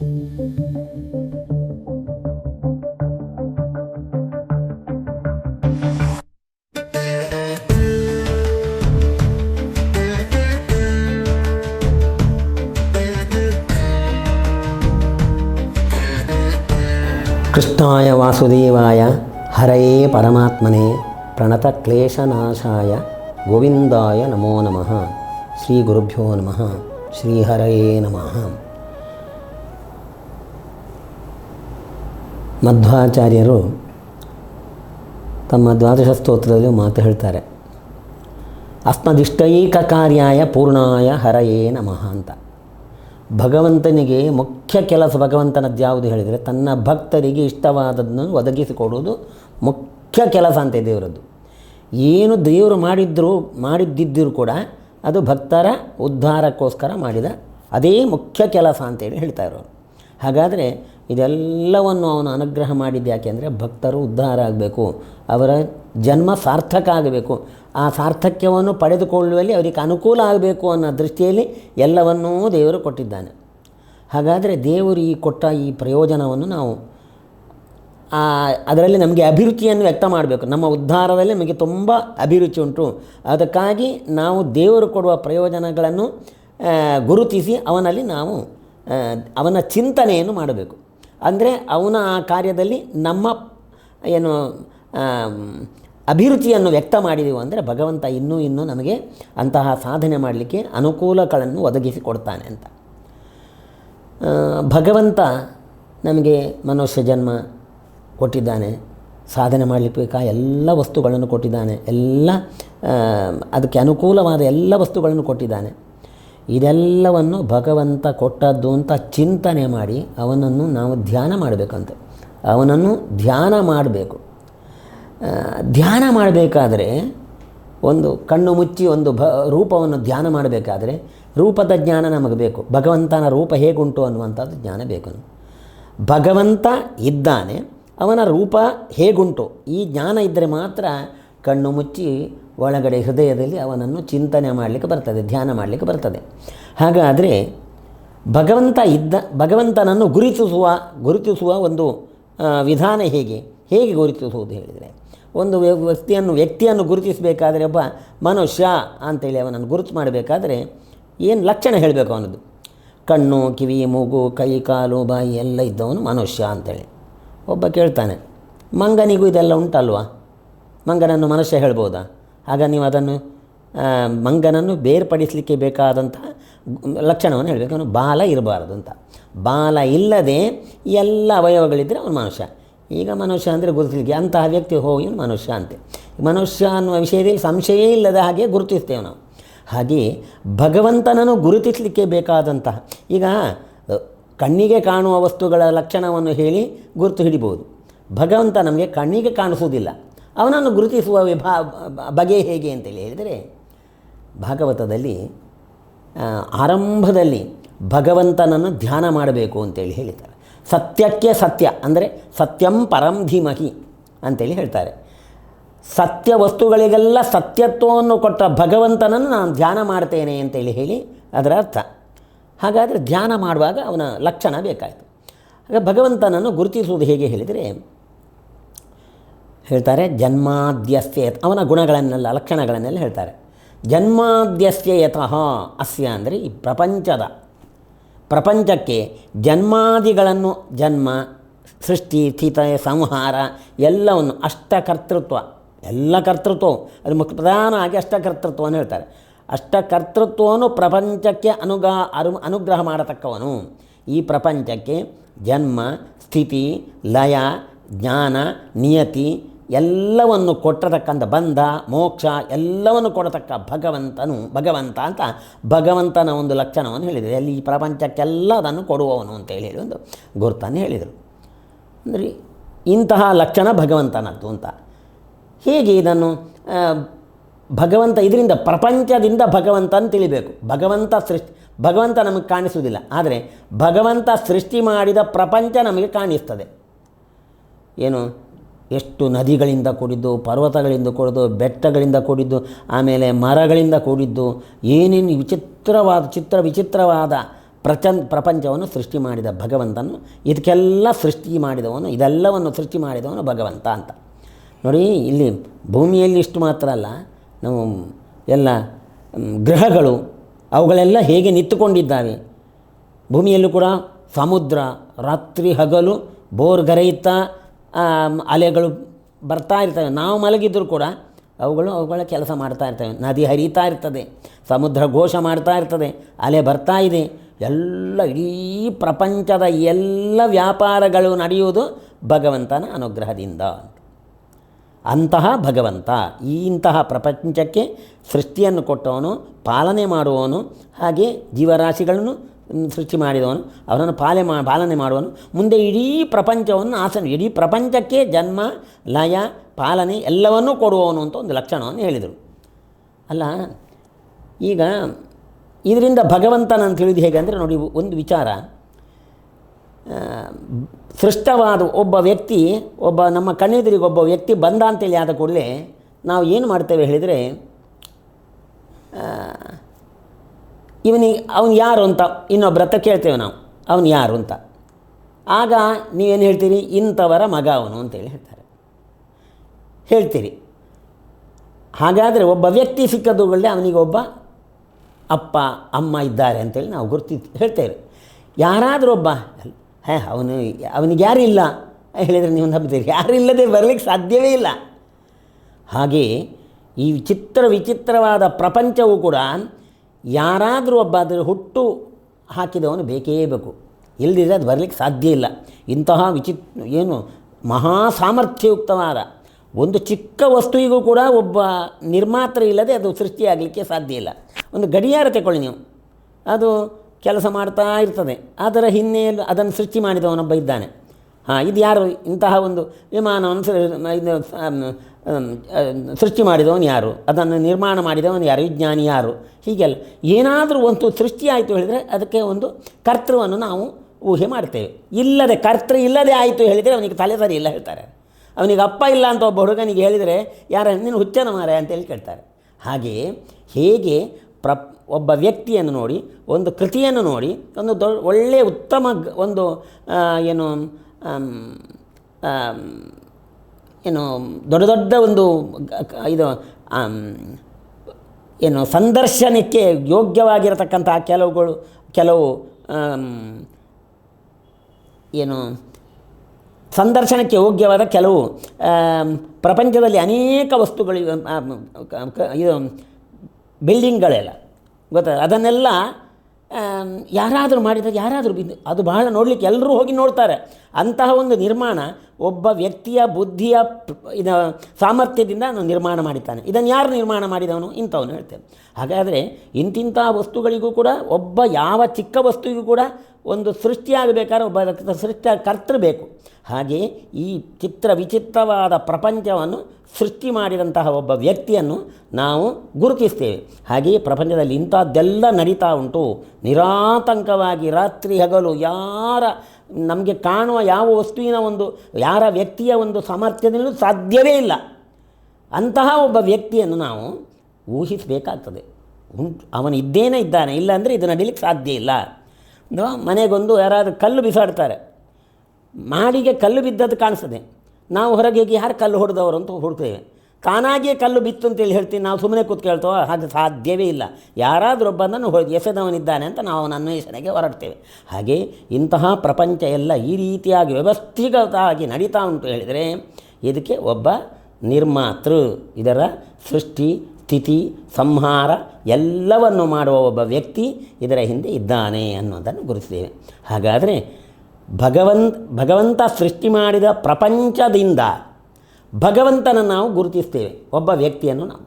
கிருஷ்ணாய வாசுதேவாய ஹரே பரமாத்மனே பிரணத கிளேசநாசாய கோவிந்தாய நமோ நம ஸ்ரீ குருப்பியோ நம ஸ்ரீஹரே நம ಮಧ್ವಾಚಾರ್ಯರು ತಮ್ಮ ದ್ವಾದಶ ಸ್ತೋತ್ರದಲ್ಲಿ ಮಾತು ಹೇಳ್ತಾರೆ. ಅಸ್ಮದಿಷ್ಟೈಕ ಕಾರ್ಯಾಯ ಪೂರ್ಣಾಯ ಹರಯೇ ನಮಃ ಅಂತ. ಭಗವಂತನಿಗೆ ಮುಖ್ಯ ಕೆಲಸ ಭಗವಂತನದ್ದು ಯಾವುದು ಹೇಳಿದರೆ ತನ್ನ ಭಕ್ತರಿಗೆ ಇಷ್ಟವಾದದನ್ನು ಒದಗಿಸಿಕೊಡುವುದು ಮುಖ್ಯ ಕೆಲಸ ಅಂತೆ ದೇವರದ್ದು. ಏನು ದೇವರು ಮಾಡಿದ್ದರೂ ಮಾಡಿದ್ದಿದ್ದರೂ ಕೂಡ ಅದು ಭಕ್ತರ ಉದ್ಧಾರಕ್ಕೋಸ್ಕರ ಮಾಡಿದ ಅದೇ ಮುಖ್ಯ ಕೆಲಸ ಅಂತೇಳಿ ಹೇಳ್ತಾ ಇರೋರು. ಹಾಗಾದರೆ ಇದೆಲ್ಲವನ್ನು ಅವನು ಅನುಗ್ರಹ ಮಾಡಿದ್ದು ಯಾಕೆಂದರೆ ಭಕ್ತರು ಉದ್ಧಾರ ಆಗಬೇಕು, ಅವರ ಜನ್ಮ ಸಾರ್ಥಕ ಆಗಬೇಕು. ಆ ಸಾರ್ಥಕ್ಯವನ್ನು ಪಡೆದುಕೊಳ್ಳುವಲ್ಲಿ ಅವರಿಗೆ ಅನುಕೂಲ ಆಗಬೇಕು ಅನ್ನೋ ದೃಷ್ಟಿಯಲ್ಲಿ ಎಲ್ಲವನ್ನೂ ದೇವರು ಕೊಟ್ಟಿದ್ದಾನೆ. ಹಾಗಾದರೆ ದೇವರು ಈ ಕೊಟ್ಟ ಈ ಪ್ರಯೋಜನವನ್ನು ನಾವು ಅದರಲ್ಲಿ ನಮಗೆ ಅಭಿರುಚಿಯನ್ನು ವ್ಯಕ್ತ ಮಾಡಬೇಕು. ನಮ್ಮ ಉದ್ಧಾರದಲ್ಲಿ ನಮಗೆ ತುಂಬ ಅಭಿರುಚಿ ಉಂಟು. ಅದಕ್ಕಾಗಿ ನಾವು ದೇವರು ಕೊಡುವ ಪ್ರಯೋಜನಗಳನ್ನು ಗುರುತಿಸಿ ಅವನಲ್ಲಿ ನಾವು ಅವನ ಚಿಂತನೆಯನ್ನು ಮಾಡಬೇಕು. ಅಂದರೆ ಅವನ ಆ ಕಾರ್ಯದಲ್ಲಿ ನಮ್ಮ ಏನು ಅಭಿರುಚಿಯನ್ನು ವ್ಯಕ್ತ ಮಾಡಿದೆವು ಅಂದರೆ ಭಗವಂತ ಇನ್ನೂ ಇನ್ನೂ ನಮಗೆ ಅಂತಹ ಸಾಧನೆ ಮಾಡಲಿಕ್ಕೆ ಅನುಕೂಲಗಳನ್ನು ಒದಗಿಸಿ ಕೊಡ್ತಾನೆ ಅಂತ ಭಗವಂತ ನಮಗೆ ಮನುಷ್ಯ ಜನ್ಮ ಕೊಟ್ಟಿದ್ದಾನೆ, ಸಾಧನೆ ಮಾಡಲಿಕ್ಕೆ ಬೇಕಾ ಎಲ್ಲ ವಸ್ತುಗಳನ್ನು ಕೊಟ್ಟಿದ್ದಾನೆ, ಎಲ್ಲ ಅದಕ್ಕೆ ಅನುಕೂಲವಾದ ಎಲ್ಲ ವಸ್ತುಗಳನ್ನು ಕೊಟ್ಟಿದ್ದಾನೆ. ಇದೆಲ್ಲವನ್ನು ಭಗವಂತ ಕೊಟ್ಟದ್ದು ಅಂತ ಚಿಂತನೆ ಮಾಡಿ ಅವನನ್ನು ನಾವು ಧ್ಯಾನ ಮಾಡಬೇಕಂತೆ. ಅವನನ್ನು ಧ್ಯಾನ ಮಾಡಬೇಕು. ಧ್ಯಾನ ಮಾಡಬೇಕಾದ್ರೆ ಒಂದು ಕಣ್ಣು ಮುಚ್ಚಿ ಒಂದು ಭ, ರೂಪವನ್ನು ಧ್ಯಾನ ಮಾಡಬೇಕಾದ್ರೆ ರೂಪದ ಜ್ಞಾನ ನಮಗೆ ಬೇಕು. ಭಗವಂತನ ರೂಪ ಹೇಗುಂಟು ಅನ್ನುವಂಥದ್ದು ಜ್ಞಾನ ಬೇಕು ಭಗವಂತ ಇದ್ದಾನೆ, ಅವನ ರೂಪ ಹೇಗುಂಟು? ಈ ಜ್ಞಾನ ಇದ್ದರೆ ಮಾತ್ರ ಕಣ್ಣು ಮುಚ್ಚಿ ಒಳಗಡೆ ಹೃದಯದಲ್ಲಿ ಅವನನ್ನು ಚಿಂತನೆ ಮಾಡಲಿಕ್ಕೆ ಬರ್ತದೆ, ಧ್ಯಾನ ಮಾಡಲಿಕ್ಕೆ ಬರ್ತದೆ. ಹಾಗಾದರೆ ಭಗವಂತ ಇದ್ದ, ಭಗವಂತನನ್ನು ಗುರುತಿಸುವ ಗುರುತಿಸುವ ಒಂದು ವಿಧಾನ ಹೇಗೆ? ಹೇಗೆ ಗುರುತಿಸುವುದು ಹೇಳಿದರೆ? ಒಂದು ವ್ಯ- ವ್ಯಕ್ತಿಯನ್ನು ವ್ಯಕ್ತಿಯನ್ನು ಗುರುತಿಸಬೇಕಾದ್ರೆ ಒಬ್ಬ ಮನುಷ್ಯ ಅಂತೇಳಿ ಅವನನ್ನು ಗುರುತು ಮಾಡಬೇಕಾದ್ರೆ ಏನು ಲಕ್ಷಣ ಹೇಳಬೇಕು ಅವನದ್ದು? ಕಣ್ಣು, ಕಿವಿ, ಮೂಗು, ಕೈ, ಕಾಲು, ಬಾಯಿ ಎಲ್ಲ ಇದ್ದವನು ಮನುಷ್ಯ ಅಂತೇಳಿ. ಒಬ್ಬ ಕೇಳ್ತಾನೆ, ಮಂಗನಿಗೂ ಇದೆಲ್ಲ ಉಂಟಲ್ವಾ? ಮಂಗನನ್ನು ಮನುಷ್ಯ ಹೇಳ್ಬೋದಾ? ಆಗ ನೀವು ಅದನ್ನು ಮಂಗನನ್ನು ಬೇರ್ಪಡಿಸಲಿಕ್ಕೆ ಬೇಕಾದಂಥ ಲಕ್ಷಣವನ್ನು ಹೇಳಬೇಕು. ಅವನು ಬಾಲ ಇರಬಾರದು ಅಂತ. ಬಾಲ ಇಲ್ಲದೆ ಎಲ್ಲ ಅವಯವಗಳಿದ್ದರೆ ಅವನು ಮನುಷ್ಯ. ಈಗ ಮನುಷ್ಯ ಅಂದರೆ ಗುರುತಿಸಲಿಕ್ಕೆ, ಅಂತಹ ವ್ಯಕ್ತಿ ಹೋಗಿ ಮನುಷ್ಯ ಅಂತೆ. ಮನುಷ್ಯ ಅನ್ನುವ ವಿಷಯದಲ್ಲಿ ಸಂಶಯೇ ಇಲ್ಲದ ಹಾಗೆ ಗುರುತಿಸ್ತೇವೆ ನಾವು. ಹಾಗೆಯೇ ಭಗವಂತನನ್ನು ಗುರುತಿಸಲಿಕ್ಕೆ ಬೇಕಾದಂತಹ, ಈಗ ಕಣ್ಣಿಗೆ ಕಾಣುವ ವಸ್ತುಗಳ ಲಕ್ಷಣವನ್ನು ಹೇಳಿ ಗುರುತು ಹಿಡಿಬೋದು. ಭಗವಂತ ನಮಗೆ ಕಣ್ಣಿಗೆ ಕಾಣಿಸುವುದಿಲ್ಲ. ಅವನನ್ನು ಗುರುತಿಸುವ ವಿಭಾ ಬಗೆ ಹೇಗೆ ಅಂತೇಳಿ ಹೇಳಿದರೆ, ಭಾಗವತದಲ್ಲಿ ಆರಂಭದಲ್ಲಿ ಭಗವಂತನನ್ನು ಧ್ಯಾನ ಮಾಡಬೇಕು ಅಂತೇಳಿ ಹೇಳಿದ್ದಾರೆ. ಸತ್ಯಕ್ಕೆ ಸತ್ಯ, ಅಂದರೆ ಸತ್ಯಂ ಪರಂ ಧೀಮಹಿ ಅಂತೇಳಿ ಹೇಳ್ತಾರೆ. ಸತ್ಯ ವಸ್ತುಗಳಿಗೆಲ್ಲ ಸತ್ಯತ್ವವನ್ನು ಕೊಟ್ಟ ಭಗವಂತನನ್ನು ನಾನು ಧ್ಯಾನ ಮಾಡ್ತೇನೆ ಅಂತೇಳಿ ಹೇಳಿ ಅದರ ಅರ್ಥ. ಹಾಗಾದರೆ ಧ್ಯಾನ ಮಾಡುವಾಗ ಅವನ ಲಕ್ಷಣ ಬೇಕಾಯಿತು. ಹಾಗೆ ಭಗವಂತನನ್ನು ಗುರುತಿಸುವುದು ಹೇಗೆ ಹೇಳಿದರೆ ಹೇಳ್ತಾರೆ ಜನ್ಮಾದ್ಯಸ್ಯ ಅವನ ಗುಣಗಳನ್ನೆಲ್ಲ, ಲಕ್ಷಣಗಳನ್ನೆಲ್ಲ ಹೇಳ್ತಾರೆ. ಜನ್ಮಾದ್ಯಸ್ಯ ಯತಃ ಅಸ್ಯ ಅಂದರೆ ಈ ಪ್ರಪಂಚದ. ಪ್ರಪಂಚಕ್ಕೆ ಜನ್ಮಾದಿಗಳನ್ನು, ಜನ್ಮ, ಸೃಷ್ಟಿ, ಸ್ಥಿತ, ಸಂಹಾರ ಎಲ್ಲವನ್ನು ಅಷ್ಟಕರ್ತೃತ್ವ ಎಲ್ಲ ಕರ್ತೃತ್ವವು, ಅದು ಮುಖ್ಯ ಪ್ರಧಾನವಾಗಿ ಅಷ್ಟಕರ್ತೃತ್ವವನ್ನು ಹೇಳ್ತಾರೆ. ಅಷ್ಟಕರ್ತೃತ್ವವನ್ನು ಪ್ರಪಂಚಕ್ಕೆ ಅನುಗ ಅನು ಅನುಗ್ರಹ ಮಾಡತಕ್ಕವನು. ಈ ಪ್ರಪಂಚಕ್ಕೆ ಜನ್ಮ, ಸ್ಥಿತಿ, ಲಯ, ಜ್ಞಾನ, ನಿಯತಿ ಎಲ್ಲವನ್ನು ಕೊಟ್ಟತಕ್ಕಂಥ ಬಂಧ, ಮೋಕ್ಷ, ಎಲ್ಲವನ್ನು ಕೊಡತಕ್ಕ ಭಗವಂತನು, ಭಗವಂತ ಅಂತ ಭಗವಂತನ ಒಂದು ಲಕ್ಷಣವನ್ನು ಹೇಳಿದರು. ಅಲ್ಲಿ ಈ ಪ್ರಪಂಚಕ್ಕೆಲ್ಲ ಅದನ್ನು ಕೊಡುವವನು ಅಂತ ಹೇಳಿ ಒಂದು ಗುರುತನ್ನು ಹೇಳಿದರು. ಅಂದರೆ ಇಂತಹ ಲಕ್ಷಣ ಭಗವಂತನದ್ದು ಅಂತ. ಹೇಗೆ ಇದನ್ನು ಭಗವಂತ ಇದರಿಂದ ಪ್ರಪಂಚದಿಂದ ಭಗವಂತನ ತಿಳಿಬೇಕು. ಭಗವಂತ ಸೃಷ್ಟಿ, ಭಗವಂತ ನಮಗೆ ಕಾಣಿಸುವುದಿಲ್ಲ. ಆದರೆ ಭಗವಂತ ಸೃಷ್ಟಿ ಮಾಡಿದ ಪ್ರಪಂಚ ನಮಗೆ ಕಾಣಿಸ್ತದೆ. ಏನು? ಎಷ್ಟು ನದಿಗಳಿಂದ ಕೂಡಿದ್ದು ಪರ್ವತಗಳಿಂದ ಕೂಡಿದ್ದು ಬೆಟ್ಟಗಳಿಂದ ಕೂಡಿದ್ದು ಆಮೇಲೆ ಮರಗಳಿಂದ ಕೂಡಿದ್ದು ಏನೇನು ವಿಚಿತ್ರವಾದ ಚಿತ್ರ ವಿಚಿತ್ರವಾದ ಪ್ರಚನ್ ಪ್ರಪಂಚವನ್ನು ಸೃಷ್ಟಿ ಮಾಡಿದ ಭಗವಂತನು ಇದಕ್ಕೆಲ್ಲ ಸೃಷ್ಟಿ ಮಾಡಿದವನು ಇದೆಲ್ಲವನ್ನು ಸೃಷ್ಟಿ ಮಾಡಿದವನು ಭಗವಂತ ಅಂತ. ನೋಡಿ ಇಲ್ಲಿ ಭೂಮಿಯಲ್ಲಿ ಇಷ್ಟು ಮಾತ್ರ ಅಲ್ಲ ನಾವು ಎಲ್ಲ ಗ್ರಹಗಳು ಅವುಗಳೆಲ್ಲ ಹೇಗೆ ನಿಂತುಕೊಂಡಿದ್ದಾವೆ? ಭೂಮಿಯಲ್ಲೂ ಕೂಡ ಸಮುದ್ರ ರಾತ್ರಿ ಹಗಲು ಬೋರ್ ಗರೆಯುತ್ತಾ ಆಮ್, ಅಲೆಗಳು ಬರ್ತಾ ಇರ್ತವೆ. ನಾವು ಮಲಗಿದ್ರು ಕೂಡ ಅವುಗಳು ಅವುಗಳ ಕೆಲಸ ಮಾಡ್ತಾ ಇರ್ತವೆ. ನದಿ ಹರಿತಾ ಇರ್ತದೆ. ಸಮುದ್ರ ಘೋಷ ಮಾಡ್ತಾ ಇರ್ತದೆ. ಅಲೆ ಬರ್ತಾ ಇದೆ. ಎಲ್ಲ ಇಡೀ ಪ್ರಪಂಚದ ಎಲ್ಲ ವ್ಯಾಪಾರಗಳು ನಡೆಯುವುದು ಭಗವಂತನ ಅನುಗ್ರಹದಿಂದ. ಅಂತಹ ಭಗವಂತ, ಈ ಇಂತಹ ಪ್ರಪಂಚಕ್ಕೆ ಸೃಷ್ಟಿಯನ್ನು ಕೊಟ್ಟವನು, ಪಾಲನೆ ಮಾಡುವವನು, ಹಾಗೆ ಜೀವರಾಶಿಗಳನ್ನು ಸೃಷ್ಟಿ ಮಾಡಿದವನು, ಅವನನ್ನು ಪಾಲೆ ಮಾ, ಪಾಲನೆ ಮಾಡುವನು. ಮುಂದೆ ಇಡೀ ಪ್ರಪಂಚವನ್ನು ಆಸನ, ಇಡೀ ಪ್ರಪಂಚಕ್ಕೆ ಜನ್ಮ, ಲಯ, ಪಾಲನೆ ಎಲ್ಲವನ್ನೂ ಕೊಡುವವನು ಅಂತ ಒಂದು ಲಕ್ಷಣವನ್ನು ಹೇಳಿದರು. ಅಲ್ಲ, ಈಗ ಇದರಿಂದ ಭಗವಂತನ ಅಂತ ತಿಳಿದು ಹೇಗೆ ಅಂದರೆ ನೋಡಿ, ಒಂದು ವಿಚಾರ. ಸೃಷ್ಟವಾದ ಒಬ್ಬ ವ್ಯಕ್ತಿ, ಒಬ್ಬ ನಮ್ಮ ಕಣ್ಣೆದುರಿಗೆ ಒಬ್ಬ ವ್ಯಕ್ತಿ ಬಂದ ಅಂತೇಳಿ ಆದ ಕೂಡಲೇ ನಾವು ಏನು ಮಾಡ್ತೇವೆ ಹೇಳಿದರೆ ಇವನಿಗೆ, ಅವನು ಯಾರು ಅಂತ ಇನ್ನೊಬ್ಬರ ಹತ್ರ ಕೇಳ್ತೇವೆ ನಾವು. ಅವನು ಯಾರು ಅಂತ. ಆಗ ನೀವೇನು ಹೇಳ್ತೀರಿ? ಇಂಥವರ ಮಗ ಅವನು ಅಂತೇಳಿ ಹೇಳ್ತಾರೆ. ಹೇಳ್ತೀರಿ. ಹಾಗಾದರೆ ಒಬ್ಬ ವ್ಯಕ್ತಿ ಸಿಕ್ಕದುಗಳೇ ಅವನಿಗೆ ಒಬ್ಬ ಅಪ್ಪ, ಅಮ್ಮ ಇದ್ದಾರೆ ಅಂತೇಳಿ ನಾವು ಗುರ್ತಿ, ಹೇಳ್ತೇವೆ. ಯಾರಾದರೂ ಒಬ್ಬ, ಹೇ, ಅವನು, ಅವನಿಗೆ ಯಾರೂ ಇಲ್ಲ? ಹೇಳಿದರೆ ನೀವು ನಂಬ್ತೀರಿ ಯಾರು ಇಲ್ಲದೆ ಬರಲಿಕ್ಕೆ ಸಾಧ್ಯವೇ ಇಲ್ಲ. ಹಾಗೆ ಈ ವಿಚಿತ್ರ ವಿಚಿತ್ರವಾದ ಪ್ರಪಂಚವೂ ಕೂಡ ಯಾರಾದರೂ ಒಬ್ಬ ಅದರ ಹುಟ್ಟು ಹಾಕಿದವನು ಬೇಕೇ ಬೇಕು. ಇಲ್ಲದಿದ್ದರೆ ಅದು ಬರಲಿಕ್ಕೆ ಸಾಧ್ಯ ಇಲ್ಲ. ಇಂತಹ ವಿಚಿತ್ ಏನು ಮಹಾ ಸಾಮರ್ಥ್ಯಯುಕ್ತವಾದ ಒಂದು ಚಿಕ್ಕ ವಸ್ತುವಿಗೂ ಕೂಡ ಒಬ್ಬ ನಿರ್ಮಾತೃ ಇಲ್ಲದೆ ಅದು ಸೃಷ್ಟಿಯಾಗಲಿಕ್ಕೆ ಸಾಧ್ಯ ಇಲ್ಲ. ಒಂದು ಗಡಿಯಾರ ತಗೊಳ್ಳಿ ನೀವು. ಅದು ಕೆಲಸ ಮಾಡ್ತಾ ಇರ್ತದೆ. ಅದರ ಹಿನ್ನೆಲೆಯಲ್ಲಿ ಅದನ್ನು ಸೃಷ್ಟಿ ಮಾಡಿದವನೊಬ್ಬ ಇದ್ದಾನೆ. ಹಾಂ, ಇದು ಯಾರು ಇಂತಹ ಒಂದು ವಿಮಾನವನ್ನು ಸೃಷ್ಟಿ ಮಾಡಿದವನು ಯಾರು? ಅದನ್ನು ನಿರ್ಮಾಣ ಮಾಡಿದವನು ಯಾರು? ವಿಜ್ಞಾನಿ ಯಾರು? ಹೀಗೆಲ್ಲ ಏನಾದರೂ ಒಂದು ಸೃಷ್ಟಿ ಆಯಿತು ಹೇಳಿದರೆ ಅದಕ್ಕೆ ಒಂದು ಕರ್ತೃವನ್ನು ನಾವು ಊಹೆ ಮಾಡ್ತೇವೆ. ಇಲ್ಲದೆ ಕರ್ತೃ ಇಲ್ಲದೆ ಆಯಿತು ಹೇಳಿದರೆ ಅವನಿಗೆ ತಲೆ ಸರಿ ಇಲ್ಲ ಹೇಳ್ತಾರೆ. ಅವನಿಗೆ ಅಪ್ಪ ಇಲ್ಲ ಅಂತ ಒಬ್ಬ ಹುಡುಗನಿಗೆ ಹೇಳಿದರೆ, ಯಾರ, ನೀನು ಹುಚ್ಚನ ಮಾರೆ ಅಂತೇಳಿ ಕೇಳ್ತಾರೆ. ಹಾಗೆಯೇ ಹೇಗೆ ಪ್ರ ಒಬ್ಬ ವ್ಯಕ್ತಿಯನ್ನು ನೋಡಿ, ಒಂದು ಕೃತಿಯನ್ನು ನೋಡಿ, ಒಂದು ದೊ, ಒಳ್ಳೆಯ ಉತ್ತಮ ಒಂದು ಏನು ಏನು, ದೊಡ್ಡ ದೊಡ್ಡ ಒಂದು ಇದು ಏನು ಸಂದರ್ಶನಕ್ಕೆ ಯೋಗ್ಯವಾಗಿರತಕ್ಕಂತಹ ಕೆಲವುಗಳು, ಕೆಲವು ಏನು ಸಂದರ್ಶನಕ್ಕೆ ಯೋಗ್ಯವಾದ ಕೆಲವು ಪ್ರಪಂಚದಲ್ಲಿ ಅನೇಕ ವಸ್ತುಗಳು ಇದು, ಬಿಲ್ಡಿಂಗ್ಗಳೆಲ್ಲ. ಗೊತ್ತಾ? ಅದನ್ನೆಲ್ಲ ಯಾರಾದರೂ ಮಾಡಿದಾಗ ಯಾರಾದರೂ ಬಿದ್ದು, ಅದು ಬಹಳ ನೋಡಲಿಕ್ಕೆ ಎಲ್ಲರೂ ಹೋಗಿ ನೋಡ್ತಾರೆ. ಅಂತಹ ಒಂದು ನಿರ್ಮಾಣ ಒಬ್ಬ ವ್ಯಕ್ತಿಯ ಬುದ್ಧಿಯ ಇದು ಸಾಮರ್ಥ್ಯದಿಂದ ಅವನು ನಿರ್ಮಾಣ ಮಾಡಿದ್ದಾನೆ. ಇದನ್ನು ಯಾರು ನಿರ್ಮಾಣ ಮಾಡಿದವನು? ಇಂಥವನು ಹೇಳ್ತೇನೆ. ಹಾಗಾದರೆ ಇಂತಿಂಥ ವಸ್ತುಗಳಿಗೂ ಕೂಡ, ಒಬ್ಬ ಯಾವ ಚಿಕ್ಕ ವಸ್ತುವಿಗೂ ಕೂಡ ಒಂದು ಸೃಷ್ಟಿಯಾಗಬೇಕಾದ್ರೆ ಒಬ್ಬ ಸೃಷ್ಟಿಯ ಕರ್ತೃ ಬೇಕು. ಹಾಗೆ ಈ ಚಿತ್ರ ವಿಚಿತ್ರವಾದ ಪ್ರಪಂಚವನ್ನು ಸೃಷ್ಟಿ ಮಾಡಿದಂತಹ ಒಬ್ಬ ವ್ಯಕ್ತಿಯನ್ನು ನಾವು ಗುರುತಿಸ್ತೇವೆ. ಹಾಗೆಯೇ ಪ್ರಪಂಚದಲ್ಲಿ ಇಂಥದ್ದೆಲ್ಲ ನಡೀತಾ ಉಂಟು. ನಿರಾತಂಕವಾಗಿ ರಾತ್ರಿ ಹಗಲು ಯಾರ ನಮಗೆ ಕಾಣುವ ಯಾವ ವಸ್ತುವಿನ ಒಂದು, ಯಾರ ವ್ಯಕ್ತಿಯ ಒಂದು ಸಾಮರ್ಥ್ಯದಲ್ಲೂ ಸಾಧ್ಯವೇ ಇಲ್ಲ. ಅಂತಹ ಒಬ್ಬ ವ್ಯಕ್ತಿಯನ್ನು ನಾವು ಊಹಿಸಬೇಕಾಗ್ತದೆ. ಉಂಟು ಅವನು ಇದ್ದೇನೇ ಇದ್ದಾನೆ ಇಲ್ಲ ಅಂದರೆ ಇದು ನಡೀಲಿಕ್ಕೆ ಸಾಧ್ಯ ಇಲ್ಲ. ಮನೆಗೊಂದು ಯಾರಾದರೂ ಕಲ್ಲು ಬಿಸಾಡ್ತಾರೆ. ಮಾಡಿಗೆ ಕಲ್ಲು ಬಿದ್ದದ್ದು ಕಾಣಿಸ್ತದೆ. ನಾವು ಹೊರಗೆ ಹೋಗಿ ಯಾರು ಕಲ್ಲು ಹೊಡೆದವರು ಅಂತ ಹುಡ್ತೇವೆ ತಾನಾಗಿಯೇ ಕಲ್ಲು ಬಿತ್ತು ಅಂತೇಳಿ ಹೇಳ್ತೀವಿ ನಾವು ಸುಮ್ಮನೆ ಕೂತ್ಕೊಳ್ತೇವೆ ಹಾಗೆ ಸಾಧ್ಯವೇ ಇಲ್ಲ. ಯಾರಾದರೂ ಒಬ್ಬನನ್ನು ಹೊಡೆದು ಎಸೆದವನಿದ್ದಾನೆ ಅಂತ ನಾವು ಅವನ ಅನ್ವೇಷಣೆಗೆ ಹೊರಡ್ತೇವೆ. ಹಾಗೆ ಇಂತಹ ಪ್ರಪಂಚ ಎಲ್ಲ ಈ ರೀತಿಯಾಗಿ ವ್ಯವಸ್ಥಿತವಾಗಿ ನಡೀತಾ ಉಂಟು ಹೇಳಿದರೆ ಇದಕ್ಕೆ ಒಬ್ಬ ನಿರ್ಮಾತೃ, ಇದರ ಸೃಷ್ಟಿ ಸ್ಥಿತಿ, ಸಂಹಾರ ಎಲ್ಲವನ್ನು ಮಾಡುವ ಒಬ್ಬ ವ್ಯಕ್ತಿ ಇದರ ಹಿಂದೆ ಇದ್ದಾನೆ ಅನ್ನೋದನ್ನು ಗುರುತಿಸ್ತೇವೆ ಹಾಗಾದರೆ ಭಗವಂತ ಭಗವಂತ ಸೃಷ್ಟಿ ಮಾಡಿದ ಪ್ರಪಂಚದಿಂದ ಭಗವಂತನನ್ನು ನಾವು ಗುರುತಿಸ್ತೇವೆ, ಒಬ್ಬ ವ್ಯಕ್ತಿಯನ್ನು ನಾವು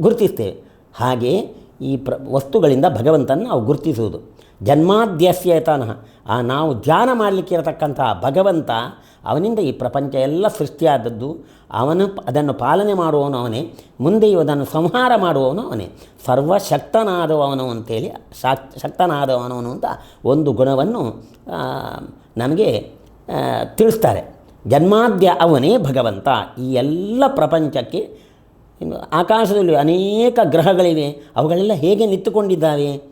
ಗುರುತಿಸ್ತೇವೆ. ಹಾಗೆ ಈ ಪ್ರ, ವಸ್ತುಗಳಿಂದ ಭಗವಂತನ ನಾವು ಗುರುತಿಸುವುದು. ಜನ್ಮಾದ್ಯಸ್ಯತನಃ ಆ ನಾವು ಧ್ಯಾನ ಮಾಡಲಿಕ್ಕಿರತಕ್ಕಂತಹ ಭಗವಂತ ಅವನಿಂದ ಈ ಪ್ರಪಂಚ ಎಲ್ಲ ಸೃಷ್ಟಿಯಾದದ್ದು, ಅವನು ಅದನ್ನು ಪಾಲನೆ ಮಾಡುವವನು ಅವನೇ, ಮುಂದೆ ಅದನ್ನು ಸಂಹಾರ ಮಾಡುವವನು ಅವನೇ, ಸರ್ವಶಕ್ತನಾದವನು ಅಂತೇಳಿ, ಶಾಕ್ ಅಂತ ಒಂದು ಗುಣವನ್ನು ನಮಗೆ ತಿಳಿಸ್ತಾರೆ. ಜನ್ಮಾದ್ಯ ಅವನೇ ಭಗವಂತ. ಈ ಎಲ್ಲ ಪ್ರಪಂಚಕ್ಕೆ ಆಕಾಶದಲ್ಲಿ ಅನೇಕ ಗ್ರಹಗಳಿವೆ. ಅವುಗಳೆಲ್ಲ ಹೇಗೆ ನಿಂತುಕೊಂಡಿದ್ದಾವೆ?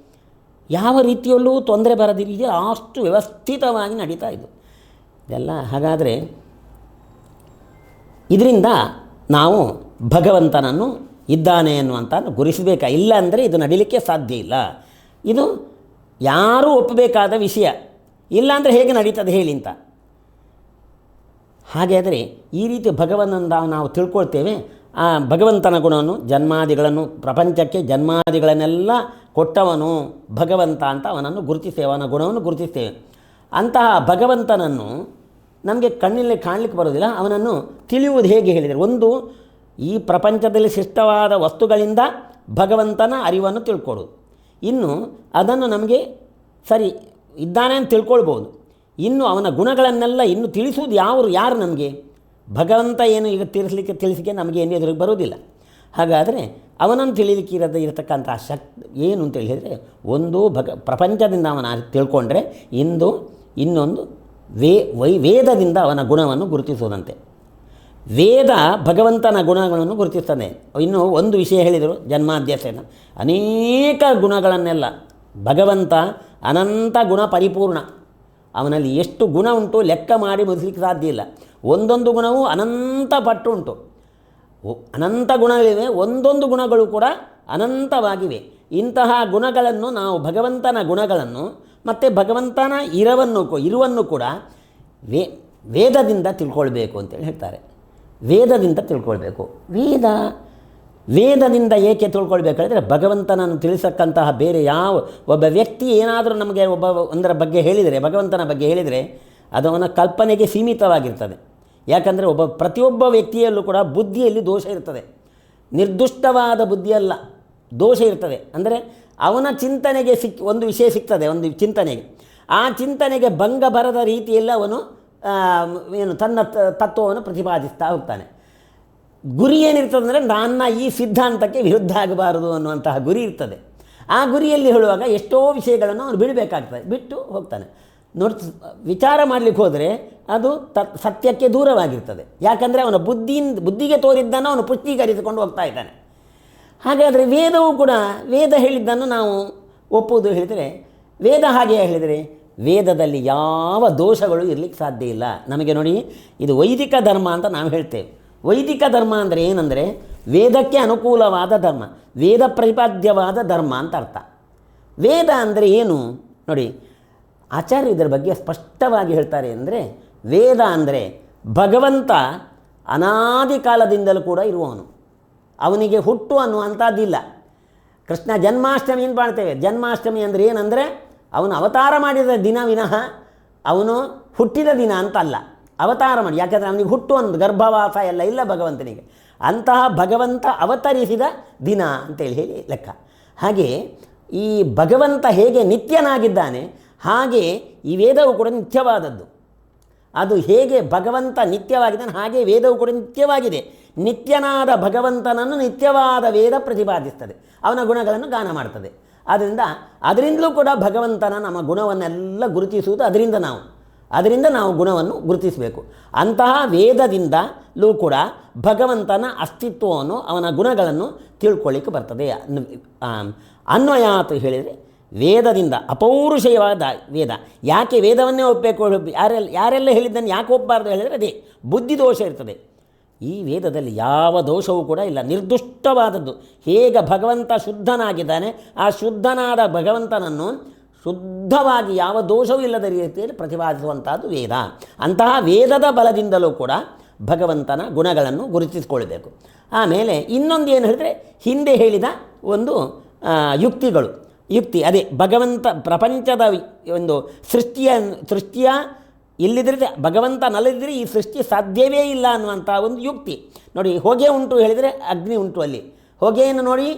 ಯಾವ ರೀತಿಯಲ್ಲೂ ತೊಂದರೆ ಬರದಿಲ್ಲ ಅಷ್ಟು ವ್ಯವಸ್ಥಿತವಾಗಿ ನಡೀತಾ ಇದ್ದು ಇದೆಲ್ಲ ಹಾಗಾದರೆ ಇದರಿಂದ ನಾವು ಭಗವಂತನನ್ನು ಇದ್ದಾನೆ ಅನ್ನುವಂಥ ಗುರುಸಬೇಕಾ ಇಲ್ಲ ಅಂದರೆ ಇದು ನಡಿಲಿಕ್ಕೆ ಸಾಧ್ಯ ಇಲ್ಲ. ಇದು ಯಾರೂ ಒಪ್ಪಬೇಕಾದ ವಿಷಯ. ಇಲ್ಲಾಂದರೆ ಹೇಗೆ ನಡೀತದೆ ಹೇಳಿ ಅಂತ. ಹಾಗಾದರೆ ಈ ರೀತಿ ಭಗವಂತನ ನಾವು ತಿಳ್ಕೊಳ್ತೇವೆ. ಆ ಭಗವಂತನ ಗುಣವನ್ನು ಜನ್ಮಾದಿಗಳನ್ನು, ಪ್ರಪಂಚಕ್ಕೆ ಜನ್ಮಾದಿಗಳನ್ನೆಲ್ಲ ಕೊಟ್ಟವನು ಭಗವಂತ ಅಂತ ಅವನನ್ನು ಗುರುತಿಸ್ತೇವೆ ಅವನ ಗುಣವನ್ನು ಗುರುತಿಸ್ತೇವೆ. ಅಂತಹ ಭಗವಂತನನ್ನು ನಮಗೆ ಕಣ್ಣಿನಲ್ಲಿ ಕಾಣಲಿಕ್ಕೆ ಬರೋದಿಲ್ಲ ಅವನನ್ನು ತಿಳಿಯುವುದು ಹೇಗೆ ಹೇಳಿದರೆ, ಒಂದು, ಈ ಪ್ರಪಂಚದಲ್ಲಿ ಶಿಷ್ಟವಾದ ವಸ್ತುಗಳಿಂದ ಭಗವಂತನ ಅರಿವನ್ನು ತಿಳ್ಕೊಳ್ಳೋದು ಇನ್ನು ಅದನ್ನು ನಮಗೆ ಸರಿ ಇದ್ದಾನೆ ಅಂತ ತಿಳ್ಕೊಳ್ಬೋದು. ಇನ್ನು ಅವನ ಗುಣಗಳನ್ನೆಲ್ಲ ಇನ್ನು ತಿಳಿಸುವುದು ಯಾರು ಯಾರು ನಮಗೆ? ಭಗವಂತ ಏನು ಈಗ ತಿಳಿಸ್ಲಿಕ್ಕೆ ತಿಳಿಸಿಕೆ ನಮಗೆ ಏನು ಎದುರಿಗೆ ಬರೋದಿಲ್ಲ ಹಾಗಾದರೆ ಅವನನ್ನು ತಿಳಿಲಿಕ್ಕೆ ಇರದ ಇರತಕ್ಕಂಥ ಶಕ್ತಿ ಏನು ಅಂತ ಹೇಳಿದರೆ, ಒಂದು ಭಗ, ಪ್ರಪಂಚದಿಂದ ಅವನ ತಿಳ್ಕೊಂಡ್ರೆ, ಇಂದು ಇನ್ನೊಂದು ವೇ, ವೈ, ವೇದದಿಂದ ಅವನ ಗುಣವನ್ನು ಗುರುತಿಸುವುದಂತೆ. ವೇದ ಭಗವಂತನ ಗುಣಗಳನ್ನು ಗುರುತಿಸ್ತಾನೆ. ಇನ್ನು ಒಂದು ವಿಷಯ ಹೇಳಿದರು ಜನ್ಮಾಧ್ಯಸೇನ ಅನೇಕ ಗುಣಗಳನ್ನೆಲ್ಲ, ಭಗವಂತ ಅನಂತ ಗುಣ ಪರಿಪೂರ್ಣ. ಅವನಲ್ಲಿ ಎಷ್ಟು ಗುಣ ಉಂಟು ಲೆಕ್ಕ ಮಾಡಿ ಮುಗಿಸ್ಲಿಕ್ಕೆ ಸಾಧ್ಯ ಇಲ್ಲ. ಒಂದೊಂದು ಗುಣವೂ ಅನಂತ ಪಟ್ಟು ಉಂಟು. ಅನಂತ ಗುಣಗಳಿವೆ, ಒಂದೊಂದು ಗುಣಗಳು ಕೂಡ ಅನಂತವಾಗಿವೆ. ಇಂತಹ ಗುಣಗಳನ್ನು ನಾವು ಭಗವಂತನ ಗುಣಗಳನ್ನು ಮತ್ತು ಭಗವಂತನ ಇರವನ್ನು ಇರುವನ್ನು ಕೂಡ ವೇ ವೇದದಿಂದ ತಿಳ್ಕೊಳ್ಬೇಕು ಅಂತೇಳಿ ಹೇಳ್ತಾರೆ. ವೇದದಿಂದ ತಿಳ್ಕೊಳ್ಬೇಕು. ವೇದ, ವೇದದಿಂದ ಏಕೆ ತಿಳ್ಕೊಳ್ಬೇಕಾದ್ರೆ ಭಗವಂತನನ್ನು ತಿಳಿಸಕ್ಕಂತಹ ಬೇರೆ ಯಾವ ಒಬ್ಬ ವ್ಯಕ್ತಿ ಏನಾದರೂ ನಮಗೆ ಒಬ್ಬ ಒಂದರ ಬಗ್ಗೆ ಹೇಳಿದರೆ, ಭಗವಂತನ ಬಗ್ಗೆ ಹೇಳಿದರೆ ಅದು ಅವನ ಕಲ್ಪನೆಗೆ ಸೀಮಿತವಾಗಿರ್ತದೆ. ಯಾಕಂದರೆ ಒಬ್ಬ ಪ್ರತಿಯೊಬ್ಬ ವ್ಯಕ್ತಿಯಲ್ಲೂ ಕೂಡ ಬುದ್ಧಿಯಲ್ಲಿ ದೋಷ ಇರ್ತದೆ. ನಿರ್ದುಷ್ಟವಾದ ಬುದ್ಧಿಯಲ್ಲ, ದೋಷ ಇರ್ತದೆ. ಅಂದರೆ ಅವನ ಚಿಂತನೆಗೆ ಸಿಕ್, ಒಂದು ವಿಷಯ ಸಿಗ್ತದೆ, ಒಂದು ಚಿಂತನೆಗೆ. ಆ ಚಿಂತನೆಗೆ ಭಂಗ ಬರದ ರೀತಿಯಲ್ಲಿ ಅವನು ಏನು, ತನ್ನ ತತ್ವವನ್ನು ಪ್ರತಿಪಾದಿಸ್ತಾ ಹೋಗ್ತಾನೆ. ಗುರಿ ಏನಿರ್ತದೆ ಅಂದರೆ, ನನ್ನ ಈ ಸಿದ್ಧಾಂತಕ್ಕೆ ವಿರುದ್ಧ ಆಗಬಾರದು ಅನ್ನುವಂತಹ ಗುರಿ ಇರ್ತದೆ. ಆ ಗುರಿಯಲ್ಲಿ ಹೇಳುವಾಗ ಎಷ್ಟೋ ವಿಷಯಗಳನ್ನು ಅವನು ಬಿಡಬೇಕಾಗ್ತದೆ. ಬಿಟ್ಟು ಹೋಗ್ತಾನೆ. ನೋಡಿ ವಿಚಾರ ಮಾಡಲಿಕ್ಕೆ ಹೋದರೆ ಅದು ತ, ಸತ್ಯಕ್ಕೆ ದೂರವಾಗಿರ್ತದೆ. ಯಾಕಂದರೆ ಅವನ ಬುದ್ಧಿಯಿಂದ, ಬುದ್ಧಿಗೆ ತೋರಿದ್ದನ್ನು ಅವನು ಪುಷ್ಟೀಕರಿಸಿಕೊಂಡು ಹೋಗ್ತಾ ಇದ್ದಾನೆ. ಹಾಗಾದರೆ ವೇದವು ಕೂಡ ವೇದ ಹೇಳಿದ್ದನ್ನು ನಾವು ಒಪ್ಪುವುದು ಹೇಳಿದರೆ, ವೇದ ಹಾಗೆ ಹೇಳಿದರೆ, ವೇದದಲ್ಲಿ ಯಾವ ದೋಷಗಳು ಇರಲಿಕ್ಕೆ ಸಾಧ್ಯ ಇಲ್ಲ. ನಮಗೆ ನೋಡಿ, ಇದು ವೈದಿಕ ಧರ್ಮ ಅಂತ ನಾವು ಹೇಳ್ತೇವೆ. ವೈದಿಕ ಧರ್ಮ ಅಂದರೆ ಏನಂದರೆ, ವೇದಕ್ಕೆ ಅನುಕೂಲವಾದ ಧರ್ಮ, ವೇದ ಪ್ರತಿಪಾದ್ಯವಾದ ಧರ್ಮ ಅಂತ ಅರ್ಥ. ವೇದ ಅಂದರೆ ಏನು? ನೋಡಿ, ಆಚಾರ್ಯ ಇದರ ಬಗ್ಗೆ ಸ್ಪಷ್ಟವಾಗಿ ಹೇಳ್ತಾರೆ ಅಂದರೆ, ವೇದ ಅಂದರೆ ಭಗವಂತ ಅನಾದಿ ಕಾಲದಿಂದಲೂ ಕೂಡ ಇರುವವನು. ಅವನಿಗೆ ಹುಟ್ಟು ಅನ್ನುವಂಥದ್ದಿಲ್ಲ ಕೃಷ್ಣ ಜನ್ಮಾಷ್ಟಮಿ ಅಂತ ಮಾಡ್ತೇವೆ. ಜನ್ಮಾಷ್ಟಮಿ ಅಂದರೆ ಏನಂದರೆ ಅವನು ಅವತಾರ ಮಾಡಿದ ದಿನ ವಿನಃ ಅವನು ಹುಟ್ಟಿದ ದಿನ ಅಂತಲ್ಲ. ಅವತಾರ ಮಾಡಿ. ಯಾಕಂದರೆ ಅವನಿಗೆ ಹುಟ್ಟು ಅನ್ನೋದು, ಗರ್ಭವಾಸ ಎಲ್ಲ ಇಲ್ಲ ಭಗವಂತನಿಗೆ. ಅಂತಹ ಭಗವಂತ ಅವತರಿಸಿದ ದಿನ ಅಂತೇಳಿ ಹೇಳಿ ಲೆಕ್ಕ. ಹಾಗೆ ಈ ಭಗವಂತ ಹೇಗೆ ನಿತ್ಯನಾಗಿದ್ದಾನೆ, ಹಾಗೆ ಈ ವೇದವು ಕೂಡ ನಿತ್ಯವಾದದ್ದು. ಅದು ಹೇಗೆ ಭಗವಂತ ನಿತ್ಯವಾಗಿದ್ದಾನೆ, ಹಾಗೆ ವೇದವು ಕೂಡ ನಿತ್ಯವಾಗಿದೆ. ನಿತ್ಯನಾದ ಭಗವಂತನನ್ನು ನಿತ್ಯವಾದ ವೇದ ಪ್ರತಿಪಾದಿಸ್ತದೆ. ಅವನ ಗುಣಗಳನ್ನು ಗಾನ ಮಾಡ್ತದೆ. ಆದ್ದರಿಂದ ಅದರಿಂದಲೂ ಕೂಡ ಭಗವಂತನ ನಮ್ಮ ಗುಣವನ್ನೆಲ್ಲ ಗುರುತಿಸುವುದು ಅದರಿಂದ ನಾವು. ಅದರಿಂದ ನಾವು ಗುಣವನ್ನು ಗುರುತಿಸಬೇಕು. ಅಂತಹ ವೇದದಿಂದಲೂ ಕೂಡ ಭಗವಂತನ ಅಸ್ತಿತ್ವವನ್ನು ಅವನ ಗುಣಗಳನ್ನು ತಿಳ್ಕೊಳ್ಳಿಕ್ಕೆ ಬರ್ತದೆ. ಅನ್ವಯ ಅಂತ ಹೇಳಿದರೆ ವೇದದಿಂದ ಅಪೌರುಷಯವಾದ ವೇದ. ಯಾಕೆ ವೇದವನ್ನೇ ಒಪ್ಪಬೇಕು ಯಾರೆಲ್ಲ ಯಾರೆಲ್ಲ ಹೇಳಿದ್ದನ್ನು ಯಾಕೆ ಒಪ್ಪಬಾರ್ದು ಹೇಳಿದರೆ ಅದೇ ಬುದ್ಧಿ ದೋಷ ಇರ್ತದೆ. ಈ ವೇದದಲ್ಲಿ ಯಾವ ದೋಷವೂ ಕೂಡ ಇಲ್ಲ. ನಿರ್ದುಷ್ಟವಾದದ್ದು. ಹೇಗೆ ಭಗವಂತ ಶುದ್ಧನಾಗಿದ್ದಾನೆ, ಆ ಶುದ್ಧನಾದ ಭಗವಂತನನ್ನು ಶುದ್ಧವಾಗಿ ಯಾವ ದೋಷವೂ ಇಲ್ಲದ ರೀತಿಯಲ್ಲಿ ಪ್ರತಿಪಾದಿಸುವಂಥದ್ದು ವೇದ. ಅಂತಹ ವೇದದ ಬಲದಿಂದಲೂ ಕೂಡ ಭಗವಂತನ ಗುಣಗಳನ್ನು ಗುರುತಿಸಿಕೊಳ್ಳಬೇಕು. ಆಮೇಲೆ ಇನ್ನೊಂದು ಏನು ಹೇಳಿದರೆ, ಹಿಂದೆ ಹೇಳಿದ ಒಂದು ಯುಕ್ತಿಗಳು. ಯುಕ್ತಿ, ಅದೇ ಭಗವಂತ ಪ್ರಪಂಚದ ಒಂದು ಸೃಷ್ಟಿಯ ಸೃಷ್ಟಿಯ ಇಲ್ಲಿದ್ರೆ ಭಗವಂತ ನಲ್ಲದಿದ್ದರೆ ಈ ಸೃಷ್ಟಿ ಸಾಧ್ಯವೇ ಇಲ್ಲ ಅನ್ನುವಂಥ ಒಂದು ಯುಕ್ತಿ. ನೋಡಿ, ಹೊಗೆ ಉಂಟು ಹೇಳಿದರೆ ಅಗ್ನಿ ಉಂಟು ಅಲ್ಲಿ. ಹೊಗೆಯನ್ನು ನೋಡಿ,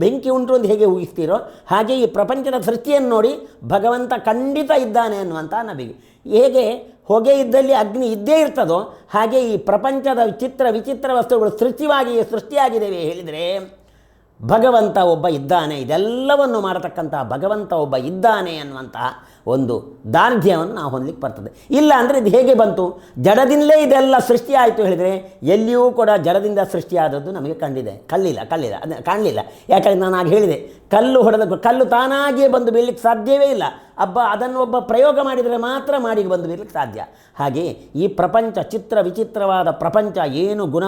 ಬೆಂಕಿ ಉಂಟು ಅಂತ ಹೇಗೆ ಊಹಿಸ್ತೀರೋ, ಹಾಗೆ ಈ ಪ್ರಪಂಚದ ಸೃಷ್ಟಿಯನ್ನು ನೋಡಿ ಭಗವಂತ ಖಂಡಿತ ಇದ್ದಾನೆ ಅನ್ನುವಂಥ ನಬಿಗೆ ಹೇಗೆ ಹೊಗೆ ಇದ್ದಲ್ಲಿ ಅಗ್ನಿ ಇದ್ದೇ ಇರ್ತದೋ, ಹಾಗೆ ಈ ಪ್ರಪಂಚದ ಚಿತ್ರ ವಿಚಿತ್ರ ವಸ್ತುಗಳು ಸೃಷ್ಟಿವಾಗಿ ಸೃಷ್ಟಿಯಾಗಿದ್ದೇವೆ ಹೇಳಿದರೆ, ಭಗವಂತ ಒಬ್ಬ ಇದ್ದಾನೆ. ಇದೆಲ್ಲವನ್ನು ಮಾಡತಕ್ಕಂತಹ ಭಗವಂತ ಒಬ್ಬ ಇದ್ದಾನೆ ಅನ್ನುವಂತಹ ಒಂದು ದಾರ್ಢ್ಯವನ್ನು ನಾವು ಹೊಂದಲಿಕ್ಕೆ ಬರ್ತದೆ. ಇಲ್ಲ ಅಂದರೆ ಇದು ಹೇಗೆ ಬಂತು? ಜಡದಿಂದಲೇ ಇದೆಲ್ಲ ಸೃಷ್ಟಿಯಾಯಿತು ಹೇಳಿದರೆ ಎಲ್ಲಿಯೂ ಕೂಡ ಜಡದಿಂದ ಸೃಷ್ಟಿಯಾದದ್ದು ನಮಗೆ ಕಂಡಿದೆ. ಕಳ್ಳಿಲ್ಲ ಕಳ್ಳಿಲ್ಲ ಅದು ಕಾಣಲಿಲ್ಲ. ಯಾಕಂದರೆ ನಾನು ಆಗ ಹೇಳಿದೆ, ಕಲ್ಲು ಹೊಡೆದ ಕಲ್ಲು ತಾನಾಗಿಯೇ ಬಂದು ಬೀಳಲಿಕ್ಕೆ ಸಾಧ್ಯವೇ ಇಲ್ಲ. ಅಬ್ಬ, ಅದನ್ನು ಒಬ್ಬ ಪ್ರಯೋಗ ಮಾಡಿದರೆ ಮಾತ್ರ ಮಾಡಿ ಬಂದು ಬೀಳಲಿಕ್ಕೆ ಸಾಧ್ಯ. ಹಾಗೆ ಈ ಪ್ರಪಂಚ ಚಿತ್ರ ವಿಚಿತ್ರವಾದ ಪ್ರಪಂಚ ಏನು ಗುಣ?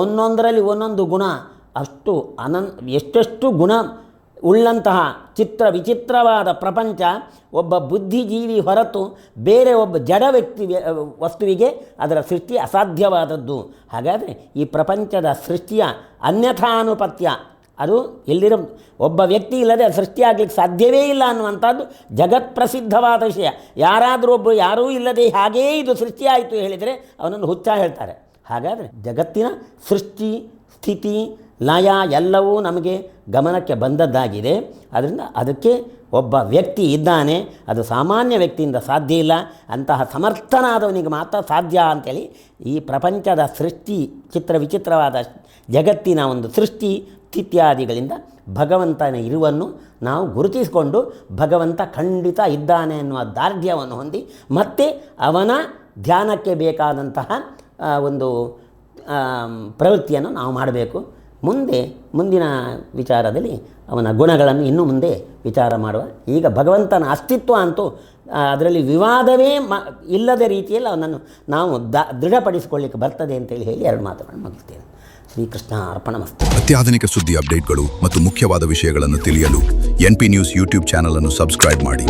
ಒಂದೊಂದರಲ್ಲಿ ಒಂದೊಂದು ಗುಣ. ಅಷ್ಟು ಅನನ್, ಎಷ್ಟೆಷ್ಟು ಗುಣ ಉಳ್ಳಂತಹ ಚಿತ್ರ ವಿಚಿತ್ರವಾದ ಪ್ರಪಂಚ, ಒಬ್ಬ ಬುದ್ಧಿಜೀವಿ ಹೊರತು ಬೇರೆ ಒಬ್ಬ ಜಡ ವ್ಯಕ್ತಿ ವಸ್ತುವಿಗೆ ಅದರ ಸೃಷ್ಟಿ ಅಸಾಧ್ಯವಾದದ್ದು. ಹಾಗಾದರೆ ಈ ಪ್ರಪಂಚದ ಸೃಷ್ಟಿಯ ಅನ್ಯಥಾನುಪತ್ಯ, ಅದು ಎಲ್ಲಿರೋ, ಒಬ್ಬ ವ್ಯಕ್ತಿ ಇಲ್ಲದೆ ಸೃಷ್ಟಿಯಾಗಲಿಕ್ಕೆ ಸಾಧ್ಯವೇ ಇಲ್ಲ ಅನ್ನುವಂಥದ್ದು ಜಗತ್ಪ್ರಸಿದ್ಧವಾದ ವಿಷಯ. ಯಾರಾದರೂ ಒಬ್ಬರು ಯಾರೂ ಇಲ್ಲದೆ ಹಾಗೇ ಇದು ಸೃಷ್ಟಿಯಾಯಿತು ಹೇಳಿದರೆ ಅವನನ್ನು ಹುಚ್ಚ ಹೇಳ್ತಾರೆ. ಹಾಗಾದರೆ ಜಗತ್ತಿನ ಸೃಷ್ಟಿ ಸ್ಥಿತಿ, ಲಯ ಎಲ್ಲವೂ ನಮಗೆ ಗಮನಕ್ಕೆ ಬಂದದ್ದಾಗಿದೆ. ಅದರಿಂದ ಅದಕ್ಕೆ ಒಬ್ಬ ವ್ಯಕ್ತಿ ಇದ್ದಾನೆ. ಅದು ಸಾಮಾನ್ಯ ವ್ಯಕ್ತಿಯಿಂದ ಸಾಧ್ಯ ಇಲ್ಲ. ಅಂತಹ ಸಮರ್ಥನಾದವನಿಗೆ ಮಾತ್ರ ಸಾಧ್ಯ ಅಂತೇಳಿ ಈ ಪ್ರಪಂಚದ ಸೃಷ್ಟಿ ಚಿತ್ರ ವಿಚಿತ್ರವಾದ ಜಗತ್ತಿನ ಒಂದು ಸೃಷ್ಟಿ ಸ್ಥಿತ್ಯಾದಿಗಳಿಂದ ಭಗವಂತನ ಇರುವನ್ನು ನಾವು ಗುರುತಿಸಿಕೊಂಡು ಭಗವಂತ ಖಂಡಿತ ಇದ್ದಾನೆ ಎನ್ನುವ ದಾರ್ಢ್ಯವನ್ನು ಹೊಂದಿ ಮತ್ತೆ ಅವನ ಧ್ಯಾನಕ್ಕೆ ಬೇಕಾದಂತಹ ಒಂದು ಪ್ರವೃತ್ತಿಯನ್ನು ನಾವು ಮಾಡಬೇಕು. ಮುಂದೆ, ಮುಂದಿನ ವಿಚಾರದಲ್ಲಿ ಅವನ ಗುಣಗಳನ್ನು ಇನ್ನು ಮುಂದೆ ವಿಚಾರ ಮಾಡುವ. ಈಗ ಭಗವಂತನ ಅಸ್ತಿತ್ವ ಅಂತೂ ಅದರಲ್ಲಿ ವಿವಾದವೇ ಮ, ಇಲ್ಲದ ರೀತಿಯಲ್ಲಿ ಅವನನ್ನು ನಾವು ದ, ದೃಢಪಡಿಸಿಕೊಳ್ಳಿಕ್ಕೆ ಬರ್ತದೆ ಅಂತೇಳಿ ಹೇಳಿ ಎರಡು ಮಾತುಗಳನ್ನು ಮುಗಿಸ್ತೇನೆ. ಶ್ರೀಕೃಷ್ಣ ಅರ್ಪಣಮಸ್ತು ಅತ್ಯಾಧುನಿಕ ಸುದ್ದಿ ಅಪ್ಡೇಟ್ಗಳು ಮತ್ತು ಮುಖ್ಯವಾದ ವಿಷಯಗಳನ್ನು ತಿಳಿಯಲು ಎನ್ಪಿ ನ್ಯೂಸ್ ಯೂಟ್ಯೂಬ್ ಚಾನಲನ್ನು ಸಬ್ಸ್ಕ್ರೈಬ್ ಮಾಡಿ.